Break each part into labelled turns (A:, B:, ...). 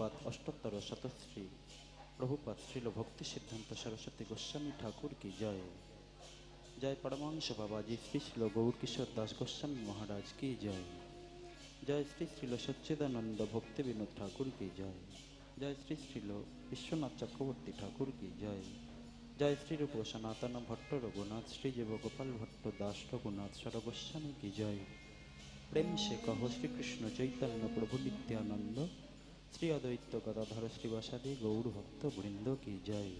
A: পাত অষ্টোত্তর শতশ্রী। প্রভুপাত শ্রীল ভক্তি সিদ্ধান্ত সরস্বতী গোস্বামী ঠাকুর কি জয়। জয় পরমাংশ বাবাজি, শ্রী শ্রীল গৌর কিশোর দাস গোস্বামী মহারাজ কি জয়। জয় শ্রী শ্রীল সচ্চিদানন্দ ভক্তি বিনোদ ঠাকুর কি জয়। জয় শ্রী শ্রীল বিশ্বনাথ চক্রবর্তী ঠাকুর কি জয়। জয় শ্রী রূপ সনাতন ভট্ট রঘুনাথ, শ্রী জীব গোপাল ভট্ট দাস রঘুনাথ সরগোস্বামী কি জয়। প্রেম সে কহ শ্রীকৃষ্ণ চৈতন্য প্রভু নিত্যানন্দ শ্রী অদ্বৈত গদাধর শ্রীবাসাদি গৌর ভক্ত বৃন্দ কি জয়?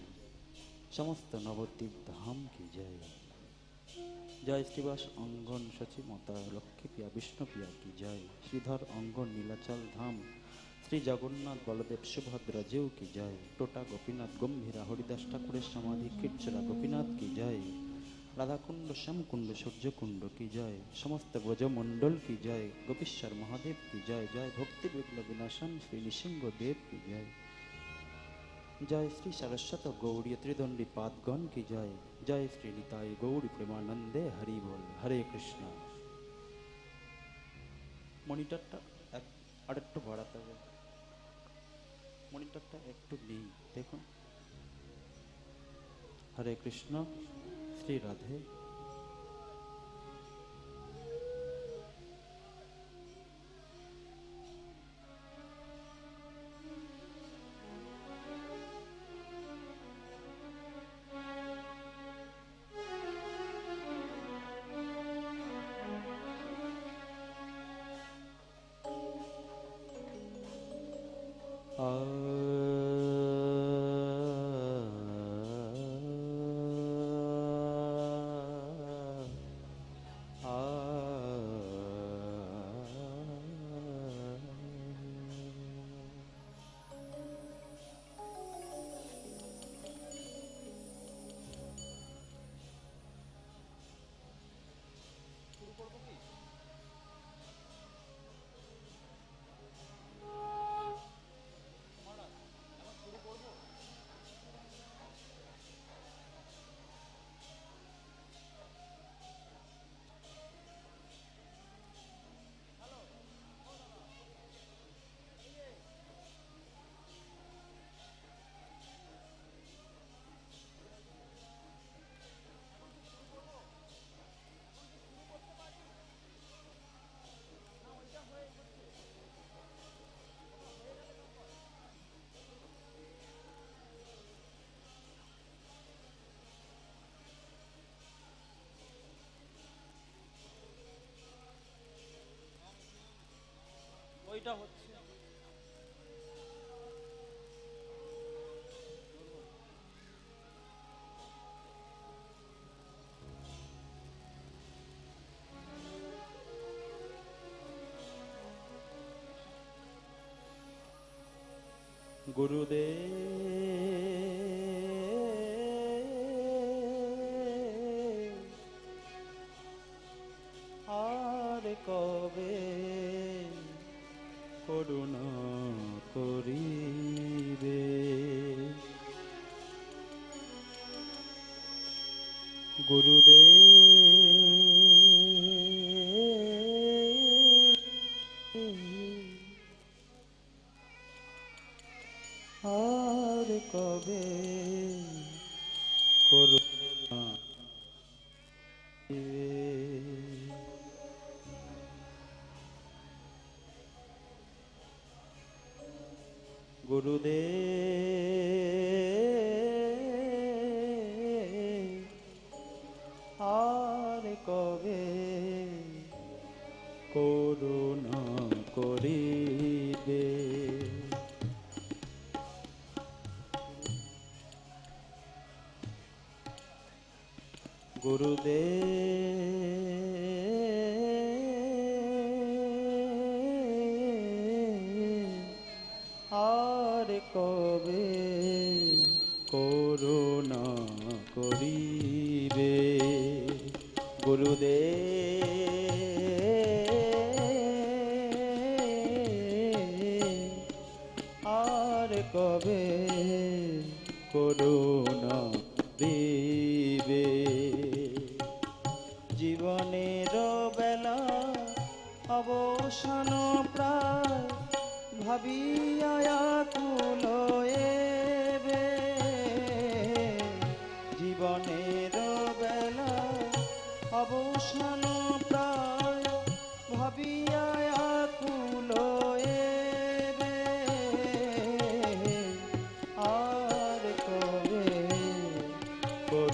A: সমস্ত নবদ্বীপ ধাম কি জয়? জয় শ্রীবাস, অঙ্গন সচিমতা লক্ষ্মী পিয়া বিষ্ণুপ্রিয়া কি জয়? শ্রীধর অঙ্গন নীলাচল ধাম, শ্রী জগন্নাথ বলদেব সুভদ্রা জেউ কি জয়? টোটা গোপীনাথ গম্ভীরা, হরিদাস ঠাকুরের সমাধি কীর্চরা গোপীনাথ কি জয়? রাধাকুণ্ড, শ্যামকুণ্ড, সূর্যকুণ্ড কি জয়? সমস্ত ব্রজমণ্ডল কি জয়? গোপীশ্বর মহাদেব কি জয়? জয় ভক্তি বিপ্লব বিনাশন, শ্রী নৃসিংহ দেব কি জয়? জয় শ্রী সরস্বত গৌরী ত্রিদণ্ডী পাদগণ কি জয়? জয় শ্রী নিতাই গৌরী প্রেমানন্দে হরি বল, হরে কৃষ্ণ। মনিটরটা এক আরেকটু বাড়াতে হবে। মনিটরটা একটু নেই, দেখুন। হরে কৃষ্ণ। শ্রী রাধে ওইটা হচ্ছে। গুরুদেব আর কবে করুণা করিবে। গুরুদেব আর কবে কবে? করুণা করিবে। গুরুদেব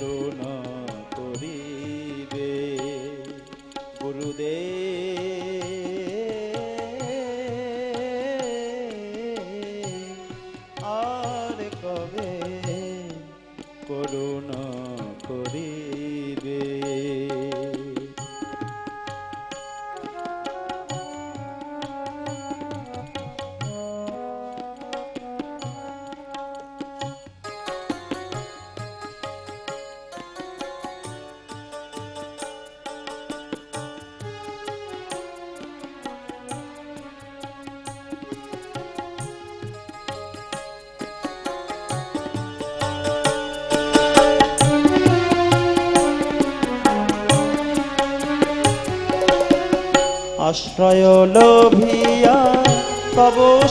A: করুণা করিবে। গুরুদেব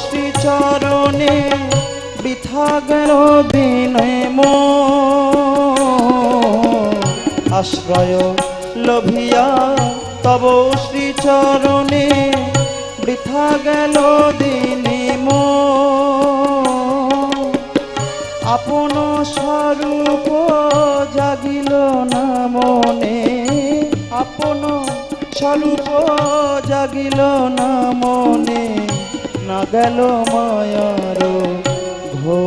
A: শ্রী চরণে বৃথা গেল বিনয় মো আশ্রয় লোভিয়া তব শ্রী চরণে বৃথা গেল দিনে মো আপন স্বরূপ জাগিল না মনে। আপন স্বরূপ জাগিল না মনে। না গেল মায়ার ঘো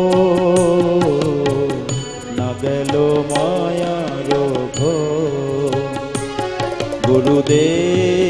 A: না গেল মায়ার ঘো গুরুদেব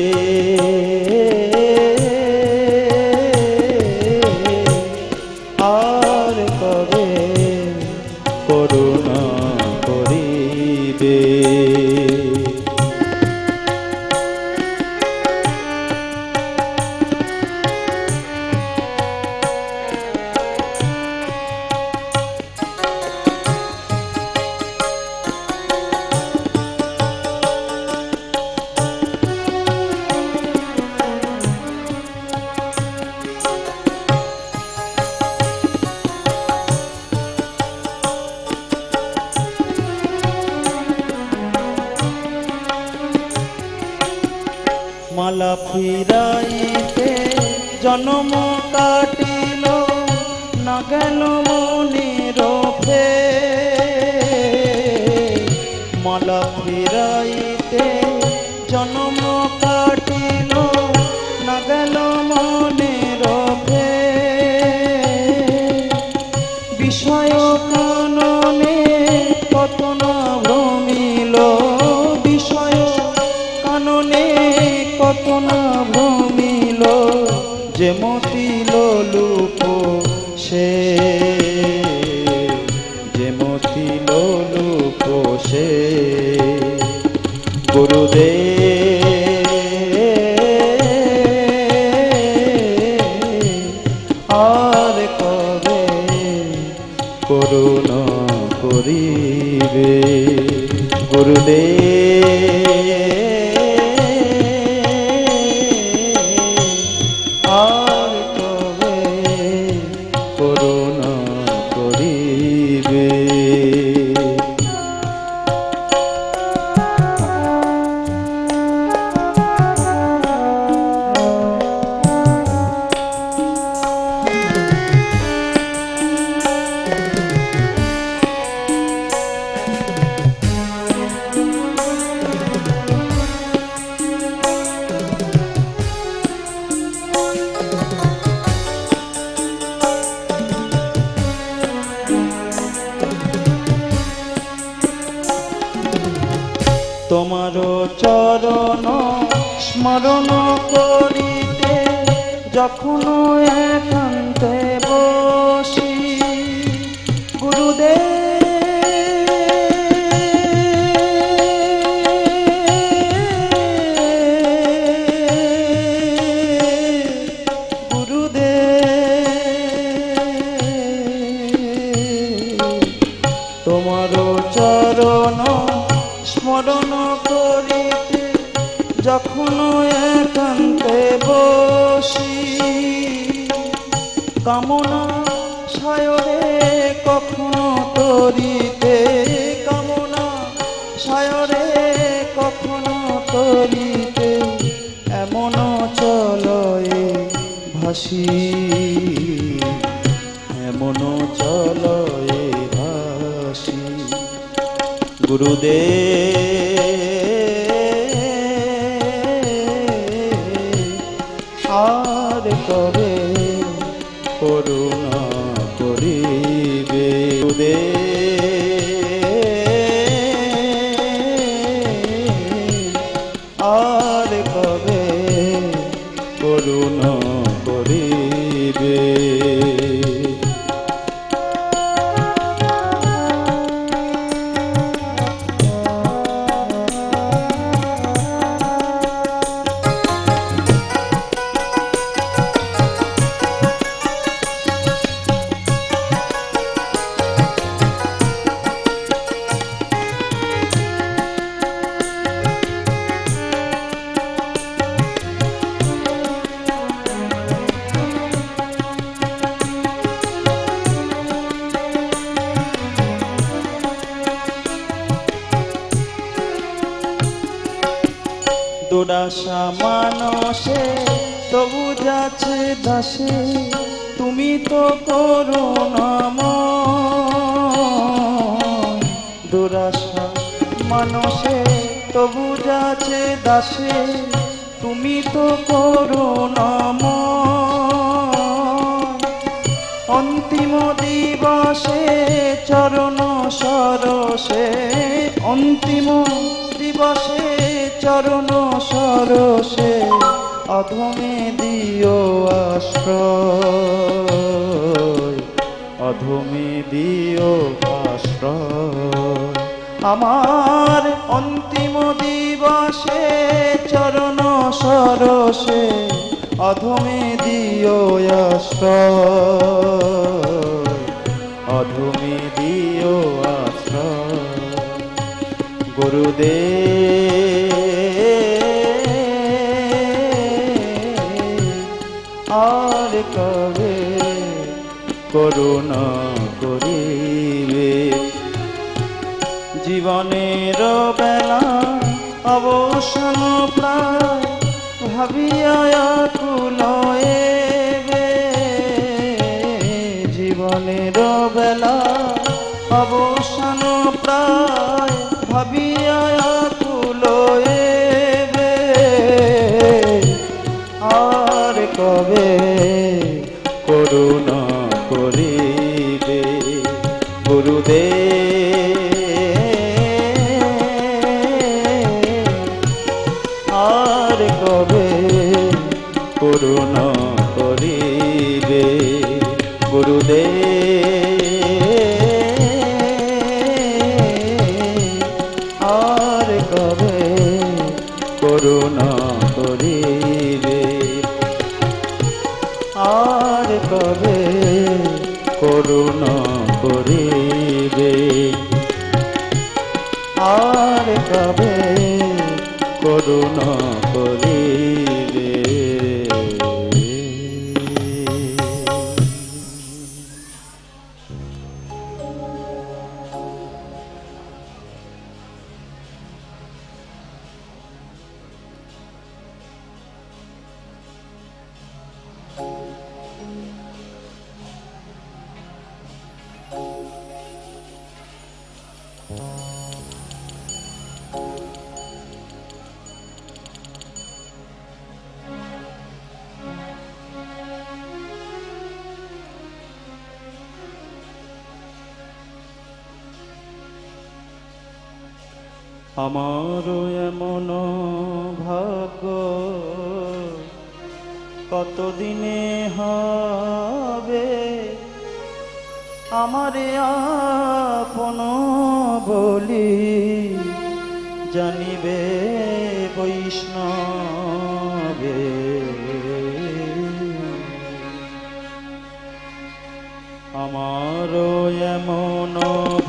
A: চরণ স্মরণ করিতে যখন একান্তে বসি, কামনা সায়রে কখনো তরিতে, কামনা সায়রে কখনো তরিতে এমন চলয়ে ভাসি, এমন চলয়ে গুরুদেব। আর কবে করুণা করিবে? গুরুদেব। আর কবে করুণা করিবে? মানসে তবু যাচ্ছে দাসে, তুমি তো করুণাময়। অন্তিম দিবসে, চরণ সরসে, অন্তিম দিবসে, চরণ সরসে, অধমে দিও আশ্রয়। অধমে দিও আশ্রয়। আমার অন্তিম দিবসে চরণ সরসে অধমে দিও অধমে দিও গুরুদেব আর কবে করুণা করিবে? জীবনের বেলা অবসান প্রায় ভাবিয়া জীবনের বেলা অবসান প্রায় ভাবিয়া কুলয়ে আর কবে করুণা করিবে আর কবে করুণা করিবে আর কবে করুণা আমার এমন ভাগ্য। কতদিনে হবে? আমারে আপন বলি জানিবে বৈষ্ণবে। আমার এমন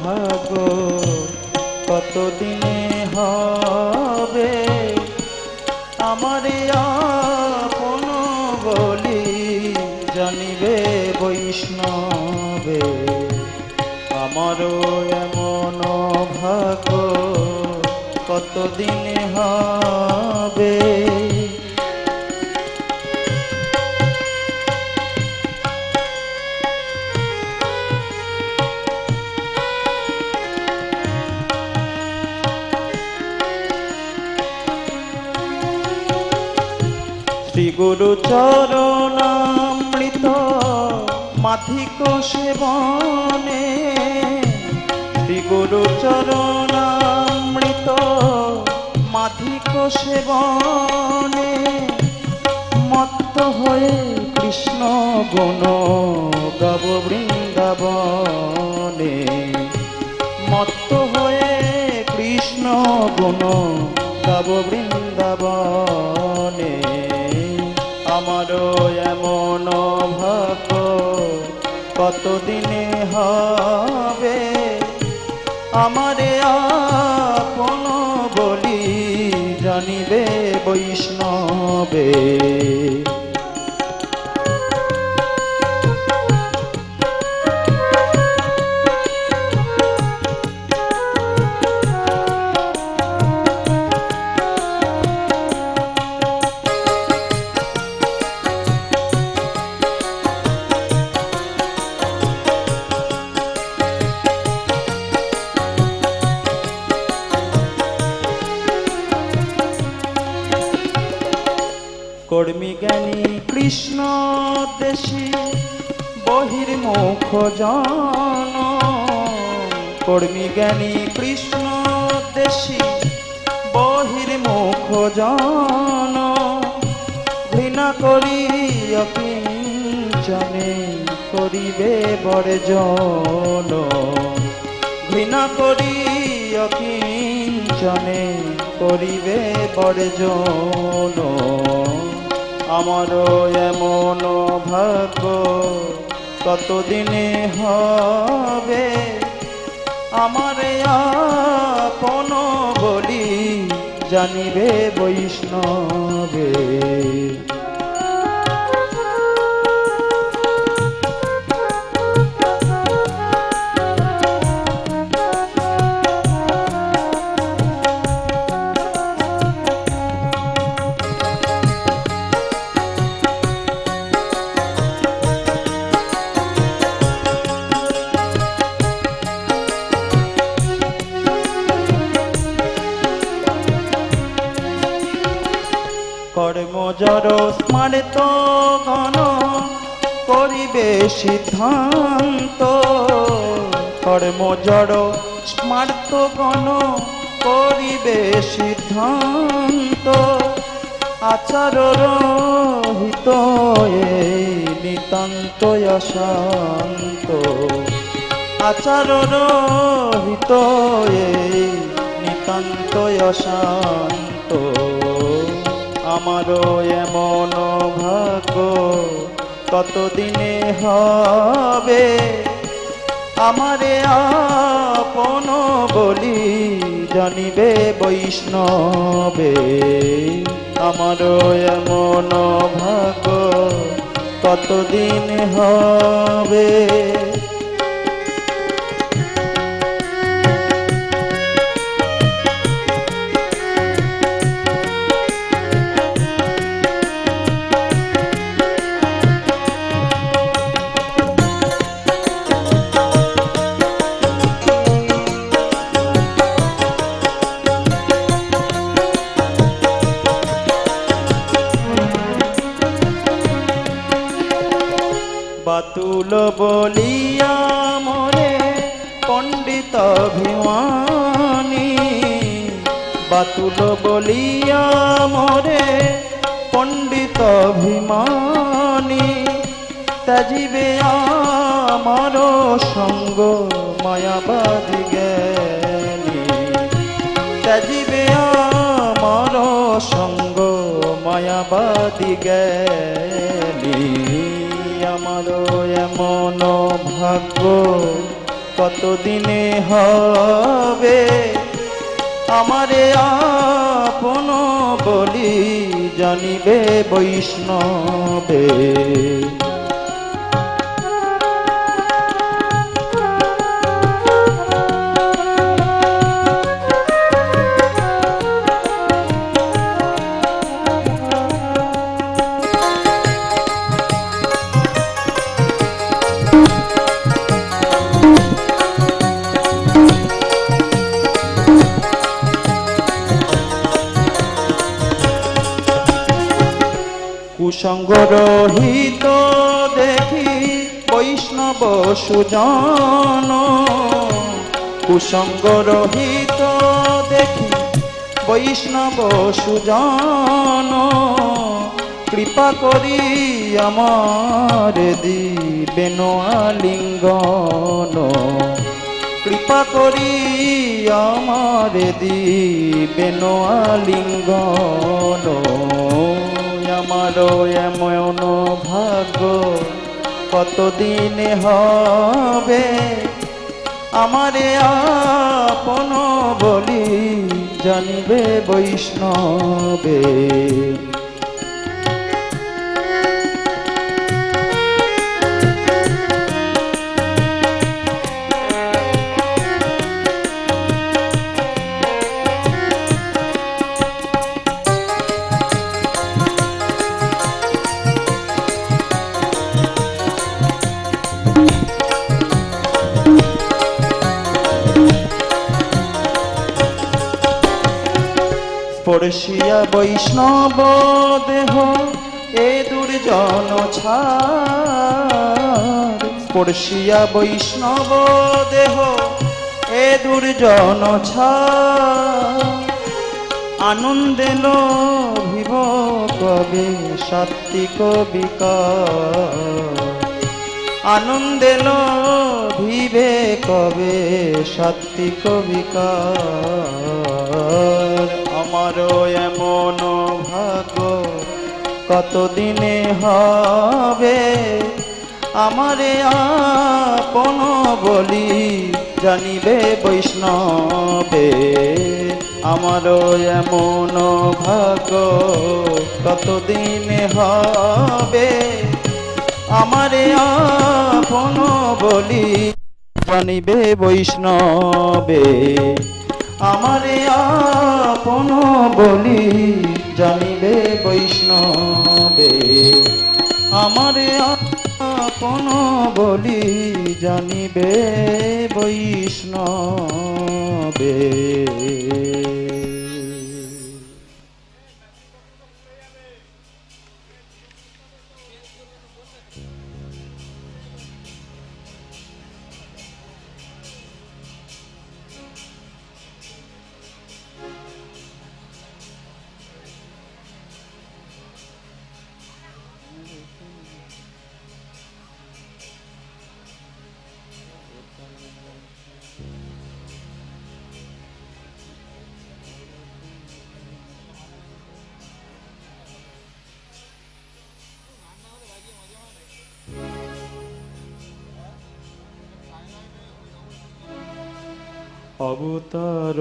A: ভাগ্য। কতদিনে হবে। আমার আপন বলি জানিবে বৈষ্ণবে। আমারও এমন ভাগ কতদিন হবে? চরণামৃত মাধিক সেবনে শ্রী গুরু চরণামৃত মাধিক সেবনে মত্ত হয়ে কৃষ্ণ গুণ গাব বৃন্দাবনে। মত্ত হয়ে কৃষ্ণ গুণ গাব বৃন্দাবনে। এমন ভক্ত কতদিনে হবে? আমারে আপন বলি জানিবে বৈষ্ণবে। কর্মী জ্ঞানী কৃষ্ণ দেশী বহির্মুখ জন। ঘৃণা করি অকিঞ্চনে করিবে বর্জন। ঘৃণা করি অকিঞ্চনে করিবে বর্জন। আমার এমন ভাগ্য কতদিনে হবে? আমার আপন বলি জানিবে বৈষ্ণবে। স্মারিত গণ করিবে সিদ্ধান্ত। কর্মজর স্মার্ত গণ করিবে সিদ্ধান্ত। আচার রহিত নিতান্ত অশান্ত। আচার রহিত নিতান্ত অশান্ত। আমারও এমন ভাগ্য কতদিনে হবে? আমারে আপন বলি জানিবে বৈষ্ণবে। আমারও এমন ভাগ্য কতদিন হবে? মায়াবাদী জ্ঞানী আমার এমন ভাগ্য কতদিনে হবে? আমারে আপন বলি জানিবে বৈষ্ণবে। রহিত দেখি বৈষ্ণব সুজন। কুসঙ্গ রহিত দেখি বৈষ্ণব সুজন। কৃপা করি আমার দিবেন আলিঙ্গন। কৃপা করি আমার দিবেন আলিঙ্গন। আমার এমন ভাগ্য কতদিন হবে? আমারে আপন বলি জানিবে বৈষ্ণবে। স্পর্শিয়া বৈষ্ণব দেহ, এ দুর্জন ছাড় পড়শিয়া বৈষ্ণব দেহ, এ দুর্জন ছাড় আনন্দে লোভিব কবে সাত্বিক বিকার আনন্দে লোভিবে কবে সাত্বিক বিকার আমারও এমন ভাগ্য কতদিনে হবে? আমারে আপন বলি জানিবে বৈষ্ণবে। আমারও এমন ভাগ্য কতদিনে হবে? আমারে আপন বলি জানিবে বৈষ্ণবে। আমারে আপন বলি জানিবে বৈষ্ণবে। আমারে আপন বলি জানিবে বৈষ্ণবে। অবতার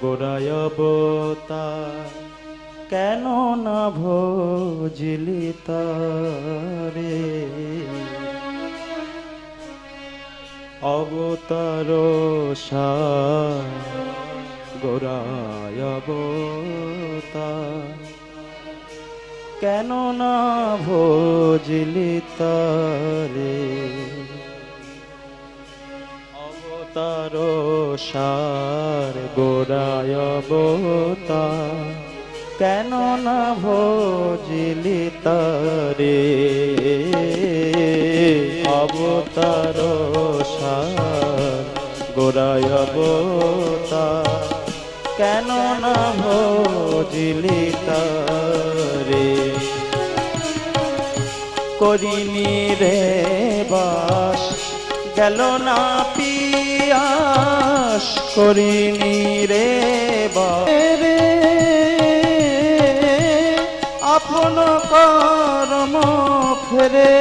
A: গোড়ায় অবতার কেন না ভজিলি তারে? অবতার গোড়ায় অবতার কেন না ভজিলি তারে? অবতার সার গোড়ায় অবতার কেন না ভজিলি তারে? অবতার সার গোড়ায় অবতার কেন না ভজিলি তারে? করিনি রে বাস, গেল না পিয়াস করিনি রে বারে আপন কর্ম ফেরে।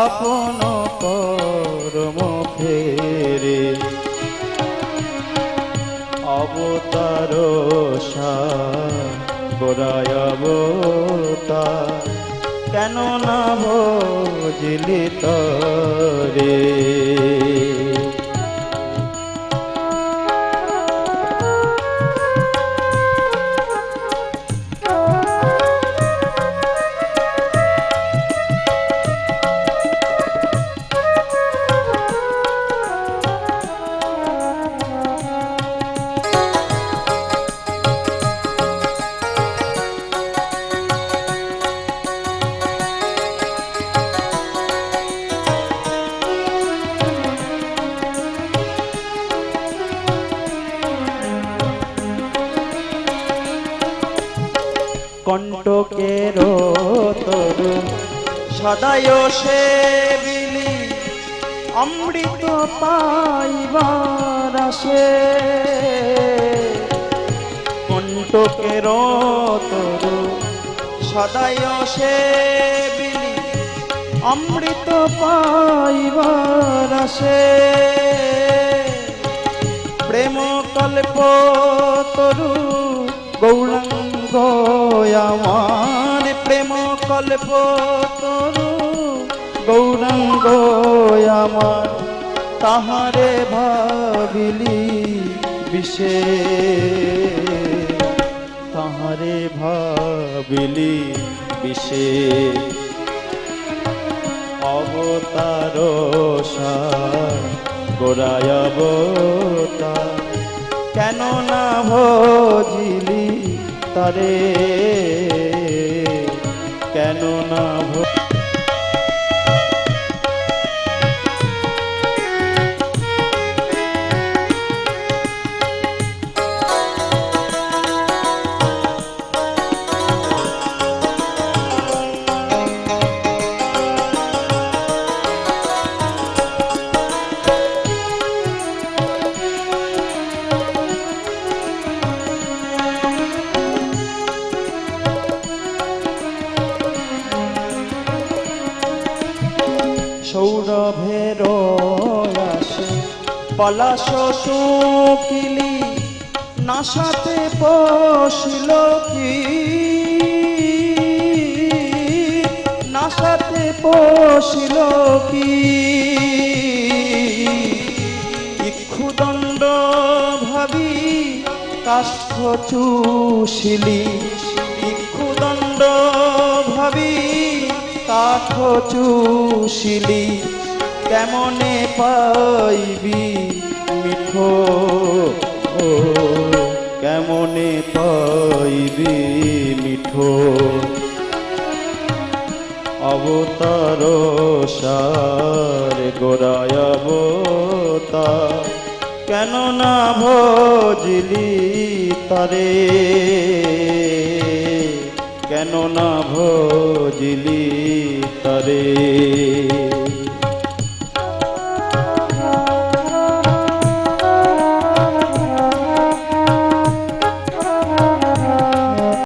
A: আপন কর্ম ফেরে। অবতার গোড়ায় কেন না ভজিলি তরে। সদায় সে বিলি অমৃত পাইবার আসে। কণ্টকের তরু সদায় সে বিলি অমৃত পাইবার আসে। প্রেম কল্প তরু, গৌরাঙ্গ, আমার প্রেম কল্প তরু গৌরাঙ্গ আমার, তাহারে ভাবিলি বিশে তাহারে ভাবিলি বিশে অবতার গোড়ায় অবতার। কেন না ভজিলি তারে? কেন না ভো নাসাতে পশিল কি? নাসাতে পশিল কি? ইক্ষুদণ্ড ভাবি কাষ্ঠ চুষিলি। ইক্ষুদণ্ড ভাবি কাঠ চুষিলি। কেমনে পাইবি মিঠো ও কেমনে পাইবি মিঠো? অবতার সার গোড়ায় কেন না ভজিলি তারে? কেন না ভজিলি তারে?